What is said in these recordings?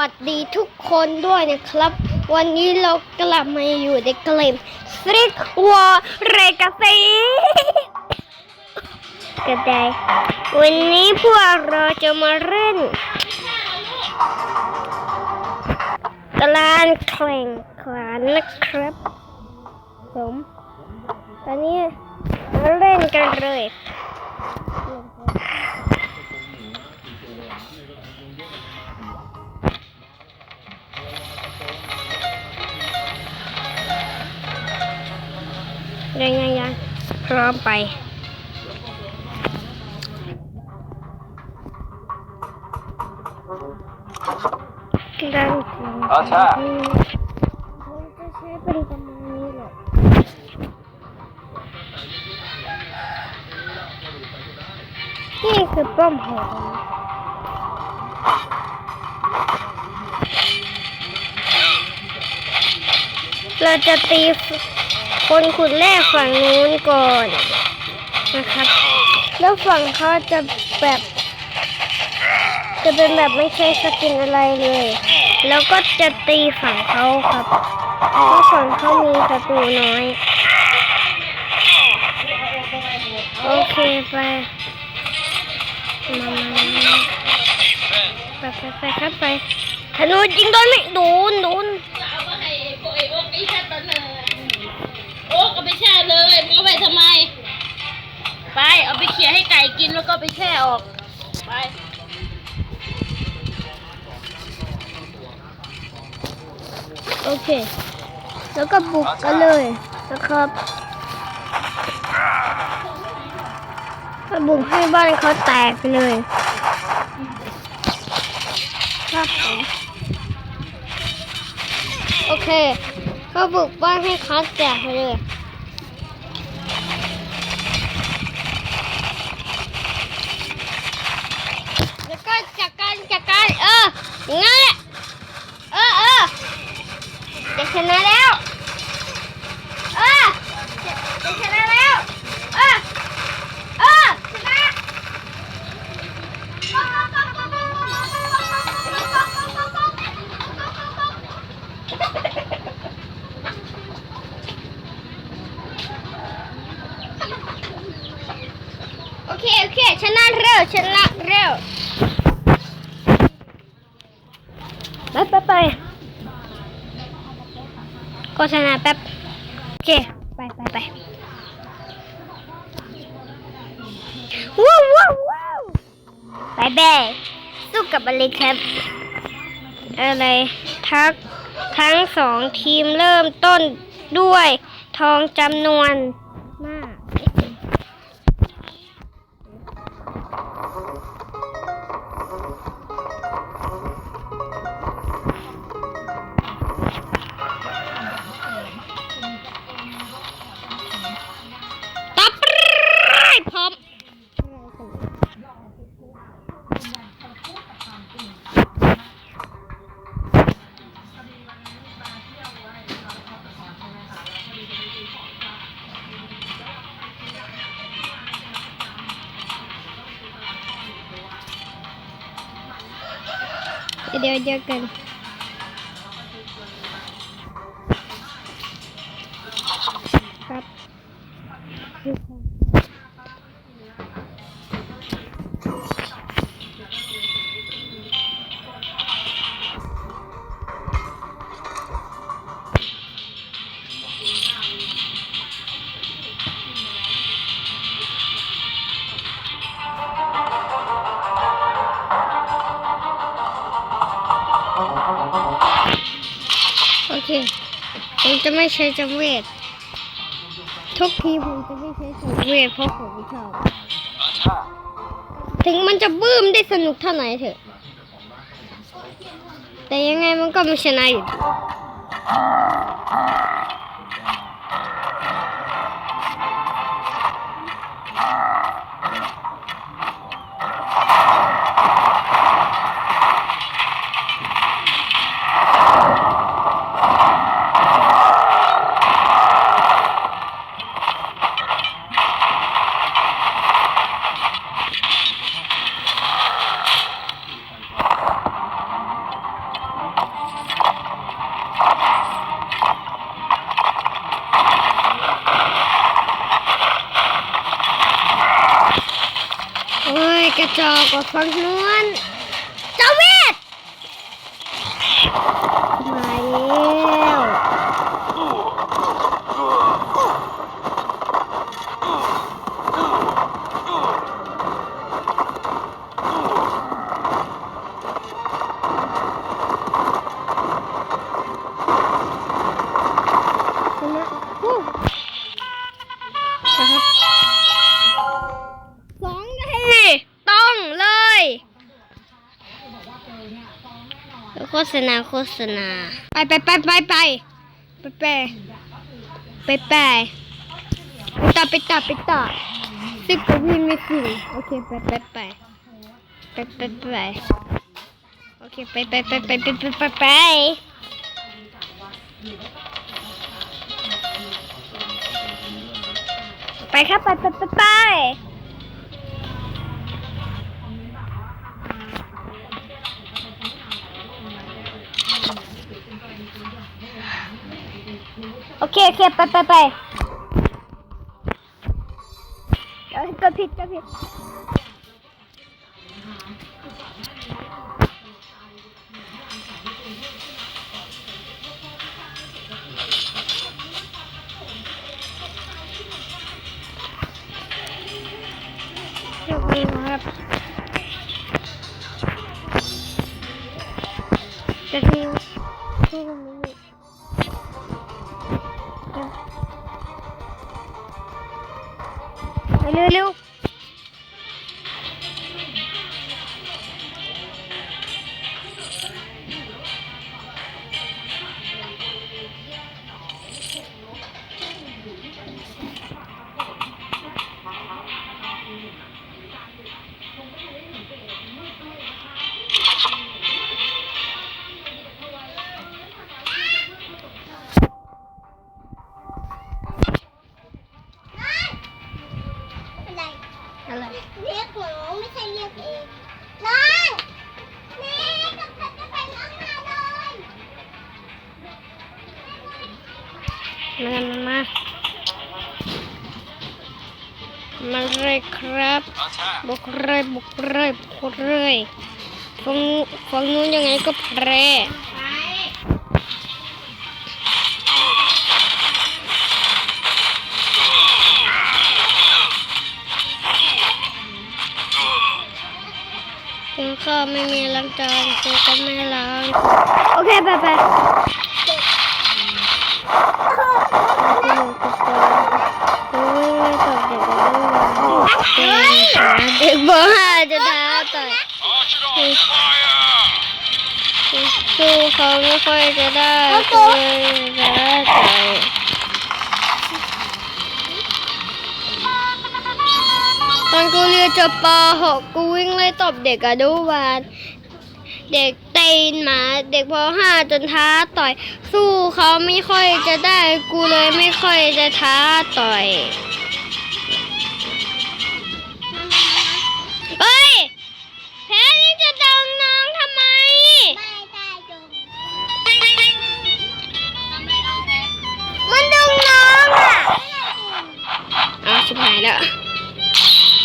วัสดีทุกคนด้วยนะครับ วันนี้เรากลับมาอยู่ในเกมสตรีทวอร์เรกาซีก็ได้วันนี้พวกเราจะมาเล่นตลาดแข่งขันนะครับ ผม ตอนนี้มาเล่นกันเลย ยังยังยังพร้อมไปกันอ๋อใช่ผมจะใช้เป็นประมาณนี้แหละนี่คือป้อมหอเราจะตี คนขุดแรกฝั่งนู้นก่อนนะครับ แล้วฝั่งเขาจะแบบ จะเป็นแบบไม่ใช่สกินอะไรเลย แล้วก็จะตีฝั่งเขาครับเพราะฝั่งเขามีศัตรูน้อย โอเคไปมามามาไปไปไปครับไปธนูยิงโดนไหมโดนโดน ไปแช่ออก ไป โอเค แล้วก็บุกกันเลยนะครับก็บุกให้บ้านเขาแตกไปเลย ครับผมโอเค ก็บุกบ้านให้เขาแตกไปเลย แล้วก็ จัดการจัดการเอออย่างนั้นแหละเออเออจะชนะแล้ว เออจะจะชนะแล้ว เออเออชนะ โอเค โอเค ชนะเร็ว ชนะเร็ว ไปไปไปโฆษณาแป๊บ โอเค ไปไปไปว้าวว้าวว้าวไปแบ้สู้กับอะไรครับ อะไร ทักทั้งสองทีมเริ่มต้นด้วยทองจำนวน เดี๋ยวเจอกัน จะไม่ใช้จมเวททุกทีผมจะไม่ใช้จมเวทเพราะผมชอบถึงมันจะบื้มได้สนุกเท่าไหร่เถอะ แต่ยังไงมันก็ไม่ชนะอยู่ โฆษณาโฆษณาไปไปไปไปไปไปไปไปไปไปต่อไปต่อไปต่อสิบกว่าวิไม่ถึงโอเคไปไปไปไปไปไปโอเคไปไปไปไปไปไปไปไปไปครับไปไปไปไป okay okay पाय पाय पाय कभी कभी। เร็วเร็ว บบุกเลยบุกเลยบุกเลยฝั่งฝั่งนู้นยังไงก็แพ้ถึงข้าวไม่มีล้างจานกูก็ไม่ล้าง โอเค ไปไป ไม่ค่อยจะได้เลยท้าต่อยตอนกูเรียนจบป .6 กูวิ่งไล่ตบเด็กอนุบาลเด็กตีนหมาเด็กพอห้าจนท้าต่อย สู้เขาไม่ค่อยจะได้กูเลยไม่ค่อยจะท้าต่อย หายแล้ว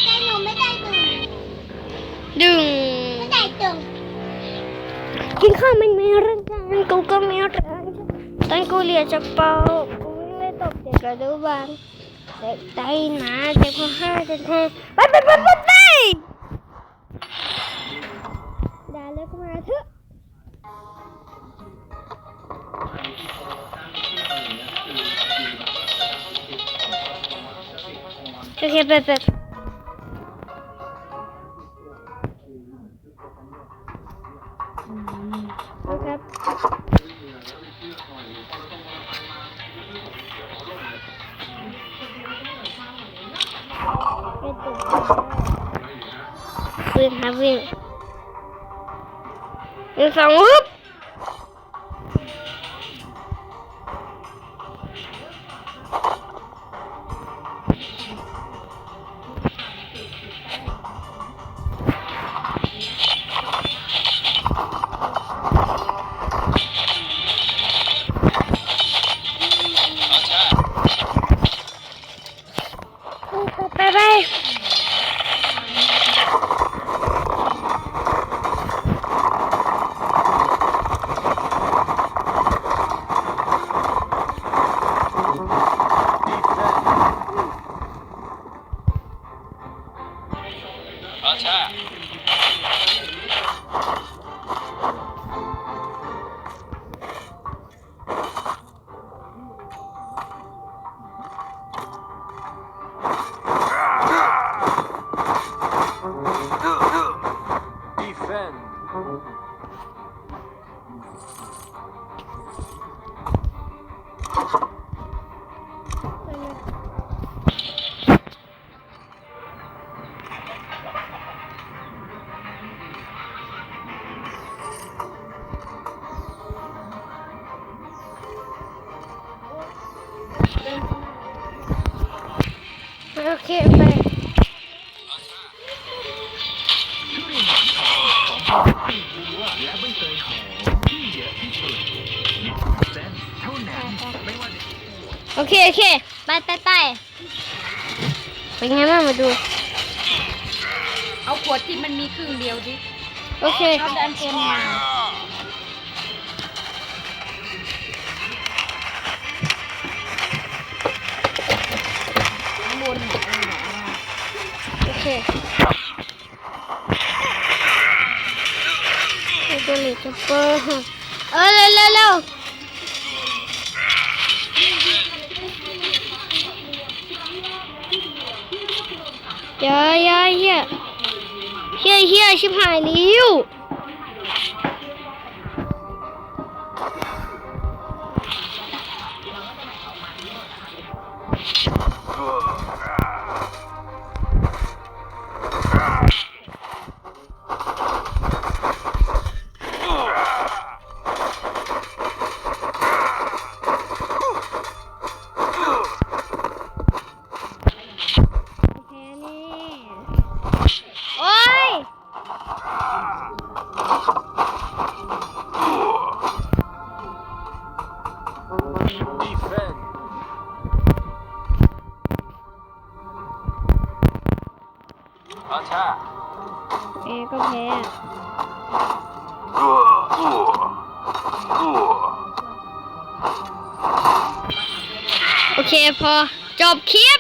แต่หนูไม่ได้จงดึงไม่ได้จงกินข้าวไม่มีแรงกันกูก็ไม่แรงตอนกูเรียนจากเปากูวิ่งไล่ตบเด็กอนุบาลเด็กไตหนาเด็กพอห้าจนแทงไปไปไปไปไปด่าเลยก็มาเถอะ KKPP. Okay. Win, have win. Win, found whoop. ว่าจะโอเค โอเค ไปไปไปเป็นไงบ้างมาดู เอาขวดที่มันมีครึ่งเดียวดิ โอเคเขาดันเต็มมา เคไอ้ตัวเหล็กจะเปิดเออเร็วเร็วเร็วอย่าอย่าเฮียเฮียเฮียชิบหายแล้ว ก็แพ้โอเคพอจบคลิป